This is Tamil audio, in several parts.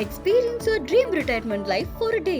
Experience your dream retirement life for day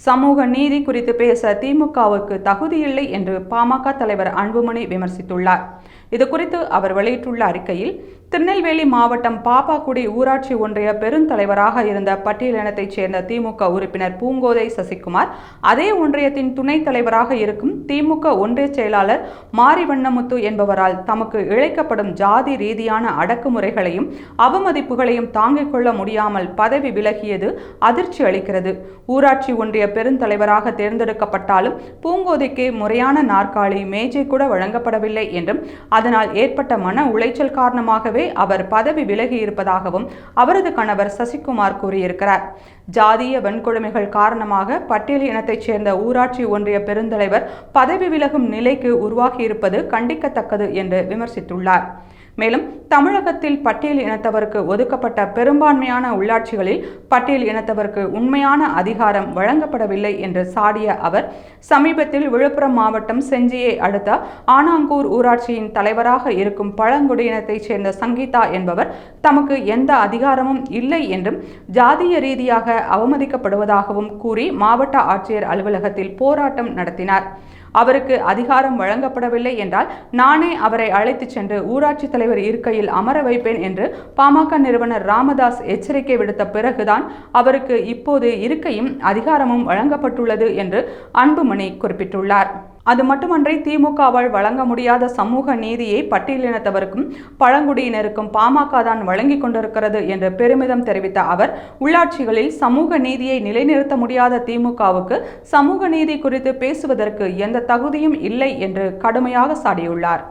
சமூக நீதி குறித்து பேச திமுகவுக்கு தகுதியில்லை என்று பாமக தலைவர் அன்புமணி விமர்சித்துள்ளார். இது குறித்து அவர் வெளியிட்டுள்ள அறிக்கையில் திருநெல்வேலி மாவட்டம் பாப்பாக்குடி ஊராட்சி ஒன்றிய பெருந்தலைவராக இருந்த பட்டியலினத்தைச் சேர்ந்த திமுக உறுப்பினர் பூங்கோதை சசிகுமார் அதே ஒன்றியத்தின் துணைத் தலைவராக இருக்கும் திமுக ஒன்றிய செயலாளர் மாரிவண்ணமுத்து என்பவரால் தமக்கு இழைக்கப்படும் ஜாதி ரீதியான அடக்குமுறைகளையும் அவமதிப்புகளையும் தாங்கிக் கொள்ள முடியாமல் பதவி விலகியது அதிர்ச்சி அளிக்கிறது. ஊராட்சி ஒன்றிய பெருந்தலைவராக தேர்ந்தெடுக்கப்பட்டாலும் பூங்கோதைக்கு முறையான நாற்காலி மேஜை கூட வழங்கப்படவில்லை என்றும் அதனால் ஏற்பட்ட மன உளைச்சல் காரணமாக காரணமாகவே அவர் பதவி விலகி இருப்பதாகவும் அவரது கணவர் சசிகுமார் கூறியிருக்கிறார். ஜாதிய வன்கொடுமைகள் காரணமாக பட்டியல் இனத்தைச் சேர்ந்த ஊராட்சி ஒன்றிய பெருந்தலைவர் பதவி விலகும் நிலைக்கு உருவாகியிருப்பது கண்டிக்கத்தக்கது என்று விமர்சித்துள்ளார். மேலும் தமிழகத்தில் பட்டியல் இனத்தவருக்கு ஒதுக்கப்பட்ட பெரும்பான்மையான உள்ளாட்சிகளில் பட்டியல் இனத்தவருக்கு உண்மையான அதிகாரம் வழங்கப்படவில்லை என்று சாடிய அவர் சமீபத்தில் விழுப்புரம் மாவட்டம் செஞ்சியை அடுத்த ஆனாங்கூர் ஊராட்சியின் தலைவராக இருக்கும் பழங்குடியினத்தைச் சேர்ந்த சங்கீதா என்பவர் தமக்கு எந்த அதிகாரமும் இல்லை என்றும் ஜாதிய ரீதியாக அவமதிக்கப்படுவதாகவும் கூறி மாவட்ட ஆட்சியர் அலுவலகத்தில் போராட்டம் நடத்தினார். அவருக்கு அதிகாரம் வழங்கப்படவில்லை என்றால் நானே அவரை அழைத்துச் சென்று ஊராட்சி தலைவர் இருக்கையில் அமர வைப்பேன் என்று பாமக நிறுவனர் ராமதாஸ் எச்சரிக்கை விடுத்த பிறகுதான் அவருக்கு இப்போது இருக்கையும் அதிகாரமும் வழங்கப்பட்டுள்ளது என்று அன்புமணி குறிப்பிட்டுள்ளார். அது மட்டுமன்றி திமுகவால் வழங்க முடியாத சமூக நீதியை பட்டியலினத்தவருக்கும் பழங்குடியினருக்கும் பாமக தான் வழங்கி கொண்டிருக்கிறது என்று பெருமிதம் தெரிவித்த அவர் உள்ளாட்சிகளில் சமூக நீதியை நிலைநிறுத்த முடியாத திமுகவுக்கு சமூக நீதி குறித்து பேசுவதற்கு எந்த தகுதியும் இல்லை என்று கடுமையாக சாடியுள்ளார்.